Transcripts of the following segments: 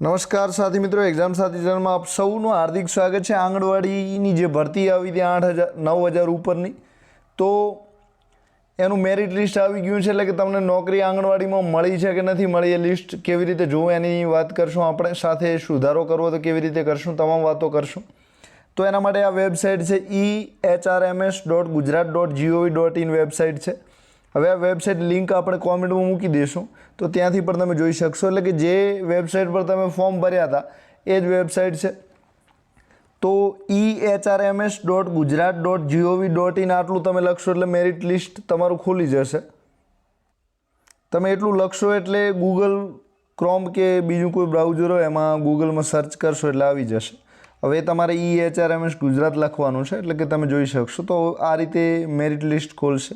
નમસ્કાર સાથી મિત્રો એક્ઝામ સાથી ચેનલમાં આપ સૌનું હાર્દિક સ્વાગત છે. આંગણવાડીની જે ભરતી આવી હતી આઠ હજાર, નવ હજાર ઉપરની, તો એનું મેરિટ લિસ્ટ આવી ગયું છે એટલે કે તમને નોકરી આંગણવાડીમાં મળી છે કે નથી મળી એ લિસ્ટ કેવી રીતે જોવું એની વાત કરશું આપણે. સાથે સુધારો કરવો તો કેવી રીતે કરશું, તમામ વાતો કરશું. તો એના માટે આ વેબસાઇટ છે E H R M S dot Gujarat dot G O V dot in website છે. હવે આ વેબસાઇટ લિંક આપણે કોમેન્ટમાં મૂકી દઈશું. તો ત્યાંથી પણ તમે જોઈ શકશો. એટલે કે જે વેબસાઇટ પર તમે ફોર્મ ભર્યા હતા, એ જ વેબસાઇટ છે. તો E H R M S dot Gujarat dot G O V dot in આટલું તમે લખશો એટલે મેરિટ લિસ્ટ તમારું ખુલી જશે. તમે એટલું લખશો એટલે ગૂગલ ક્રોમ કે બીજું કોઈ બ્રાઉઝર હોય, એમાં ગૂગલમાં સર્ચ કરશો એટલે આવી જશે. હવે તમારે E H R M S Gujarat લખવાનું છે, એટલે કે તમે જોઈ શકશો. તો આ રીતે મેરિટ લિસ્ટ ખોલશે.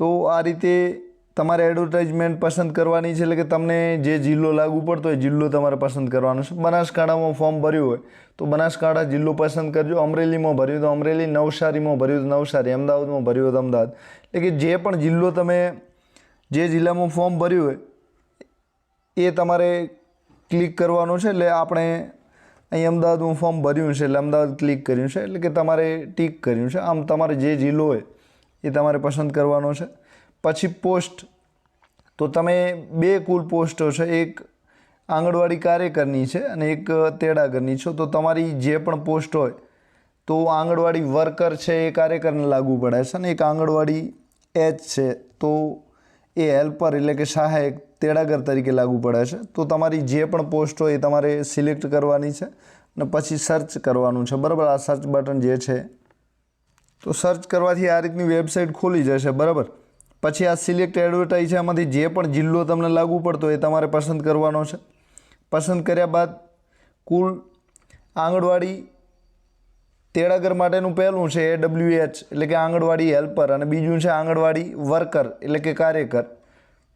તો આ રીતે તમારે એડવર્ટાઇઝમેન્ટ પસંદ કરવાની છે એટલે કે તમને જે જિલ્લો લાગુ પડતો હોય જિલ્લો તમારે પસંદ કરવાનો છે. બનાસકાંઠામાં ફોર્મ ભર્યું હોય તો બનાસકાંઠા જિલ્લો પસંદ કરજો. અમરેલીમાં ભર્યું તો અમરેલી, નવસારીમાં ભર્યું તો નવસારી, અમદાવાદમાં ભર્યું તો અમદાવાદ. એટલે કે જે પણ જિલ્લો તમે જે જિલ્લામાં ફોર્મ ભર્યું હોય એ તમારે ક્લિક કરવાનું છે એટલે આપણે અહીં અમદાવાદમાં ફોર્મ ભર્યું છે એટલે અમદાવાદ ક્લિક કર્યું છે એટલે કે તમારે ટીક કર્યું છે. આમ તમારે જે જિલ્લો હોય એ તમારે પસંદ કરવાનો છે. પછી પોસ્ટ. તો તમે બે કુલ પોસ્ટો છે. એક આંગણવાડી કાર્યકરની છે અને એક તેડાગરની છો. તો તમારી જે પણ પોસ્ટ હોય, તો આંગણવાડી વર્કર છે એ કાર્યકરને લાગુ પડે છે અને એક આંગણવાડી એચ છે. તો એ હેલ્પર એટલે કે સહાયક તેડાગર તરીકે લાગુ પડે છે. તો તમારી જે પણ પોસ્ટ હોય એ તમારે સિલેક્ટ કરવાની છે અને પછી સર્ચ કરવાનું છે. બરાબર? આ સર્ચ બટન જે છે તો સર્ચ કરવાથી આ રીતની વેબસાઇટ ખોલી જશે, બરાબર? પછી આ સિલેક્ટ એડવર્ટાઇઝ એમાંથી જે પણ જિલ્લો તમને લાગુ પડતો એ તમારે પસંદ કરવાનો છે. પસંદ કર્યા બાદ કુલ આંગણવાડી તેડાગર માટેનું પહેલું છે એ ડબલ્યુ એચ એટલે કે આંગણવાડી હેલ્પર અને બીજું છે આંગણવાડી વર્કર એટલે કે કાર્યકર.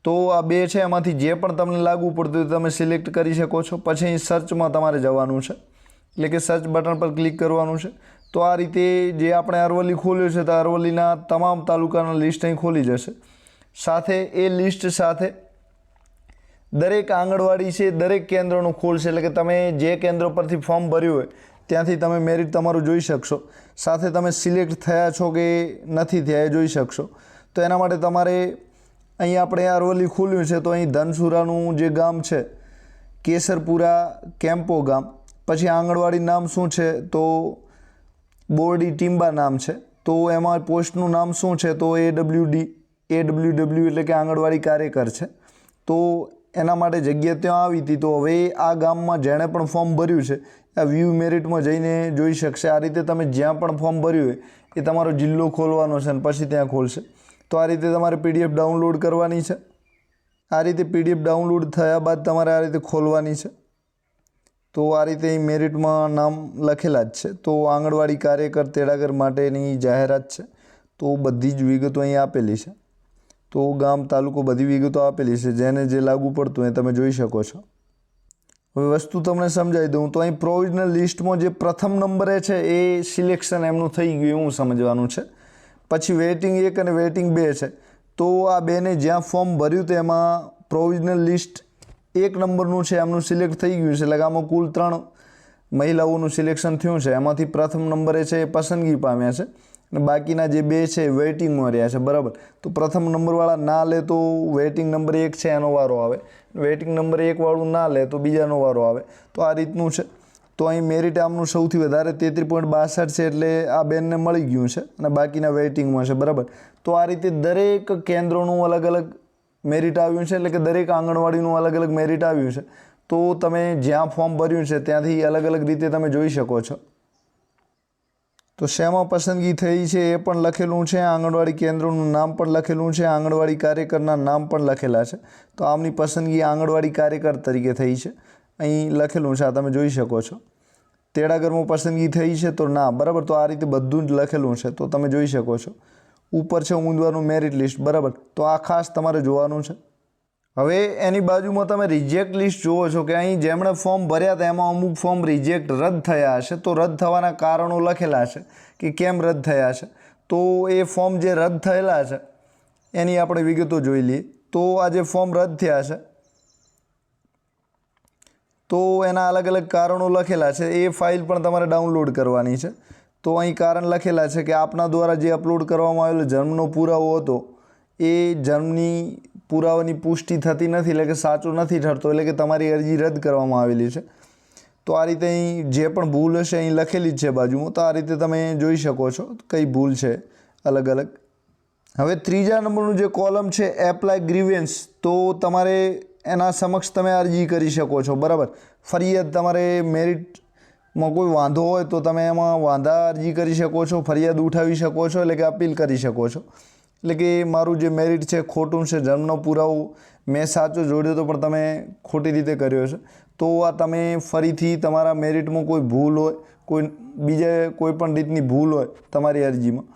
તો આ બે છે એમાંથી જે પણ તમને લાગુ પડતું તમે સિલેક્ટ કરી શકો છો. પછી અહીં સર્ચમાં તમારે જવાનું છે. એટલે કે સર્ચ બટન પર ક્લિક કરવાનું છે. તો આ રીતે જે આપણે અરવલ્લી ખોલ્યું છે તો અરવલ્લીના તમામ તાલુકાના લિસ્ટ અહીં ખોલી જશે. સાથે એ લિસ્ટ સાથે દરેક આંગણવાડી છે, દરેક કેન્દ્રનું ખોલશે એટલે કે તમે જે કેન્દ્ર પરથી ફોર્મ ભર્યું હોય, ત્યાંથી તમે મેરિટ તમારું જોઈ શકશો. સાથે તમે સિલેક્ટ થયા છો કે નથી થયા એ જોઈ શકશો. તો એના માટે તમારે અહીં આપણે અરવલ્લી ખોલ્યું છે તો અહીં ધનસુરાનું જે ગામ છે, કેસરપુરા કેમ્પો ગામ, પછી આંગણવાડી નામ શું છે તો બોરડી ટીમ્બા નામ છે. તો એમાં પોસ્ટનું નામ શું છે? તો A W D A W W એટલે કે આંગણવાડી કાર્યકર છે. તો એના માટે જગ્યા ત્યાં આવી હતી. તો હવે આ ગામમાં જેણે પણ ફોર્મ ભર્યું છે, આ વ્યૂ મેરિટમાં જઈને જોઈ શકશે. આ રીતે તમે જ્યાં પણ ફોર્મ ભર્યું હોય, એ તમારો જિલ્લો ખોલવાનો છે અને પછી ત્યાં ખોલશે. તો આ રીતે તમારે પીડીએફ ડાઉનલોડ કરવાની છે. આ રીતે પીડીએફ ડાઉનલોડ થયા બાદ તમારે આ રીતે ખોલવાની છે. તો આ રીતે મેરિટમાં નામ લખેલા જ છે. તો આંગણવાડી કાર્યકર તેડાગર માટેની જાહેરાત છે. તો બધી જ વિગતો અહીં આપેલી છે. તો ગામ, તાલુકો બધી વિગતો આપેલી છે. જેને જે લાગુ પડતું એ તમે જોઈ શકો છો. હવે વસ્તુ તમને સમજાવી દઉં. તો અહીં પ્રોવિઝનલ લિસ્ટમાં જે પ્રથમ નંબરે છે, એ સિલેક્શન એમનું થઈ ગયું એવું સમજવાનું છે. પછી વેઇટિંગ એક અને વેઇટિંગ બે છે. તો આ બેને જ્યાં ફોર્મ ભર્યું તેમાં પ્રોવિઝનલ લિસ્ટ એક નંબરનું છે, એમનું સિલેક્ટ થઈ ગયું છે. એટલે કે આમાં કુલ ત્રણ મહિલાઓનું સિલેક્શન થયું છે. એમાંથી પ્રથમ નંબરે છે એ પસંદગી પામ્યા છે. અને બાકીના જે બે છે વેઇટિંગમાં રહ્યા છે. બરાબર? તો પ્રથમ નંબરવાળા ના લે તો વેઇટિંગ નંબર એક છે, એનો વારો આવે. વેઇટિંગ નંબર એકવાળું ના લે તો બીજાનો વારો આવે. તો આ રીતનું છે. તો અહીં મેરિટ આમનું સૌથી વધારે તેત્રી પોઈન્ટ બાસઠ છે એટલે આ બેનને મળી ગયું છે. અને બાકીના વેઇટિંગમાં છે. બરાબર? તો આ રીતે દરેક કેન્દ્રોનું અલગ અલગ મેરિટ આવ્યું છે એટલે કે દરેક આંગણવાડીનું અલગ અલગ મેરિટ આવ્યું છે. તો તમે જ્યાં ફોર્મ ભર્યું છે ત્યાંથી અલગ અલગ રીતે તમે જોઈ શકો છો. તો શેમાં પસંદગી થઈ છે એ પણ લખેલું છે. આંગણવાડી કેન્દ્રનું નામ પણ લખેલું છે. આંગણવાડી કાર્યકરના નામ પણ લખેલા છે. તો આમની પસંદગી આંગણવાડી કાર્યકર તરીકે થઈ છે. અહીં લખેલું છે, આ તમે જોઈ શકો છો. તેડાગરમાં પસંદગી થઈ છે તો ના, બરાબર? તો આ રીતે બધું જ લખેલું છે. તો તમે જોઈ શકો છો. ઉપર છે ઉમેદવારનું મેરિટ લિસ્ટ બરાબર? તો આ ખાસ તમારે જોવાનું છે. હવે એની બાજુમાં તમે રિજેક્ટ લિસ્ટ જુઓ છો કે અહીં જેમણે ફોર્મ ભર્યા હતા, એમાં અમુક ફોર્મ રિજેક્ટ રદ થયા હશે. તો રદ થવાના કારણો લખેલા છે કે કેમ રદ થયા છે તો એ ફોર્મ જે રદ થયેલા છે એની આપણે વિગતો જોઈ લઈએ. તો આ જે ફોર્મ રદ થયા છે તો એના અલગ અલગ કારણો લખેલા છે. એ ફાઇલ પણ તમારે ડાઉનલોડ કરવાની છે. તો અહીં કારણ લખેલા છે કે આપના દ્વારા જે અપલોડ કરવામાં આવેલો જન્મનો પુરાવો હતો, એ જન્મની પુરાવાની પુષ્ટિ થતી નથી, એટલે કે સાચો નથી ઠરતો, એટલે કે તમારી અરજી રદ કરવામાં આવેલી છે. તો આ રીતે અહીં જે પણ ભૂલ હશે અહીં લખેલી જ છે બાજુમાં, તો આ રીતે તમે જોઈ શકો છો કઈ ભૂલ છે અલગ અલગ. હવે ત્રીજા નંબરનું જે કોલમ છે એપ્લાય ગ્રીવેન્સ તો તમારે એના સમક્ષ તમે અરજી કરી શકો છો, બરાબર? ફરિયાદ તમારે મેરિટમાં કોઈ વાંધો હોય તો તમે એમાં વાંધા અરજી કરી શકો છો, ફરિયાદ ઉઠાવી શકો છો, એટલે કે અપીલ કરી શકો છો. એટલે કે મારું જે મેરિટ છે, ખોટું છે જન્મનો પુરાવો, મેં સાચો જોડ્યો તો પણ તમે ખોટી રીતે કર્યો છે. તો આ તમે ફરીથી તમારા મેરિટમાં કોઈ ભૂલ હોય, કોઈ બીજે કોઈ પણ રીતની ભૂલ હોય તમારી અરજીમાં,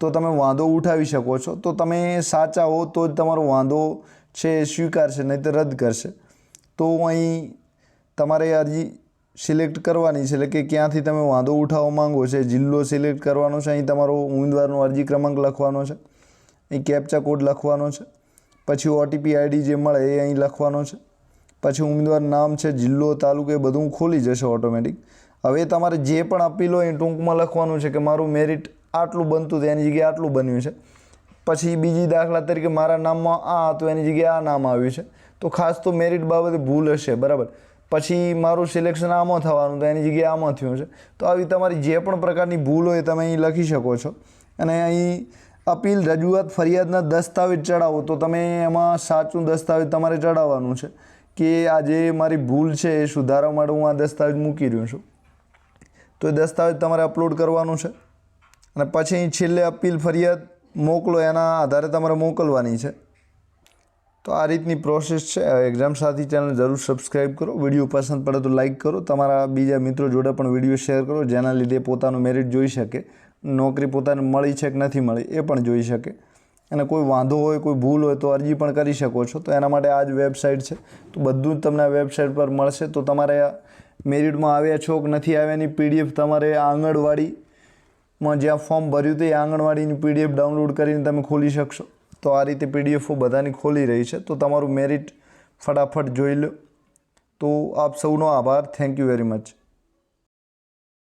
તો તમે વાંધો ઉઠાવી શકો છો. તો તમે સાચા હો તો જ તમારો વાંધો છે, સ્વીકારશે નહીં તો રદ કરશે. તો અહીં તમારે અરજી સિલેક્ટ કરવાની છે. એટલે કે ક્યાંથી તમે વાંધો ઉઠાવવા માંગો છે જિલ્લો સિલેક્ટ કરવાનો છે. અહીં તમારો ઉમેદવારનો અરજી ક્રમાંક લખવાનો છે. અહીં કેપ્ચા કોડ લખવાનો છે. પછી ઓટીપી આઈડી જે મળે એ અહીં લખવાનો છે. પછી ઉમેદવાર નામ છે, જિલ્લો, તાલુકો એ બધું ખોલી જશે ઓટોમેટિક હવે તમારે જે પણ અપીલ હોય એ ટૂંકમાં લખવાનું છે કે મારું મેરિટ આટલું બનતું હતું, એની જગ્યાએ આટલું બન્યું છે. પછી બીજી દાખલા તરીકે મારા નામમાં આ હતું, એની જગ્યાએ આ નામ આવ્યું છે. તો ખાસ તો મેરિટ બાબતે ભૂલ હશે, બરાબર. પછી મારું સિલેક્શન આમાં થવાનું તો એની જગ્યાએ આમાં થયું છે. તો આવી તમારી જે પણ પ્રકારની ભૂલ હોય તમે અહીં લખી શકો છો. અને અહીં અપીલ, રજૂઆત, ફરિયાદના દસ્તાવેજ ચડાવો તો તમે એમાં સાચું દસ્તાવેજ તમારે ચડાવવાનું છે કે આ જે મારી ભૂલ છે એ સુધારવા માટે હું આ દસ્તાવેજ મૂકી રહ્યો છું. તો એ દસ્તાવેજ તમારે અપલોડ કરવાનું છે. અને પછી છેલ્લે અપીલ, ફરિયાદ મોકલો, એના આધારે તમારે મોકલવાની છે. તો આ રીતની પ્રોસેસ છે. એક્ઝામ સાથી ચેનલ જરૂર સબસ્ક્રાઈબ કરો. વીડિયો પસંદ પડે તો લાઇક કરો. તમારા બીજા મિત્રો જોડે પણ વીડિયો શેર કરો, જેના લીધે પોતાનું મેરિટ જોઈ શકે. નોકરી પોતાને મળી છે કે નથી મળી એ પણ જોઈ શકે. અને કોઈ વાંધો હોય, કોઈ ભૂલ હોય તો અરજી પણ કરી શકો છો. તો એના માટે આ જ વેબસાઇટ છે. તો બધું જ તમને આ વેબસાઇટ પર મળશે. તો તમારે મેરિટમાં આવ્યા છો કે નથી આવ્યાની પીડીએફ તમારે આંગણવાડીમાં જ્યાં ફોર્મ ભર્યું હતું એ આંગણવાડીની પીડીએફ ડાઉનલોડ કરીને તમે ખોલી શકશો. તો આ રીતે પીડીએફો બધાની ખોલી રહી છે. તો તમારું મેરિટ ફટાફટ જોઈ લો. તો આપ સૌનો આભાર. Thank you very much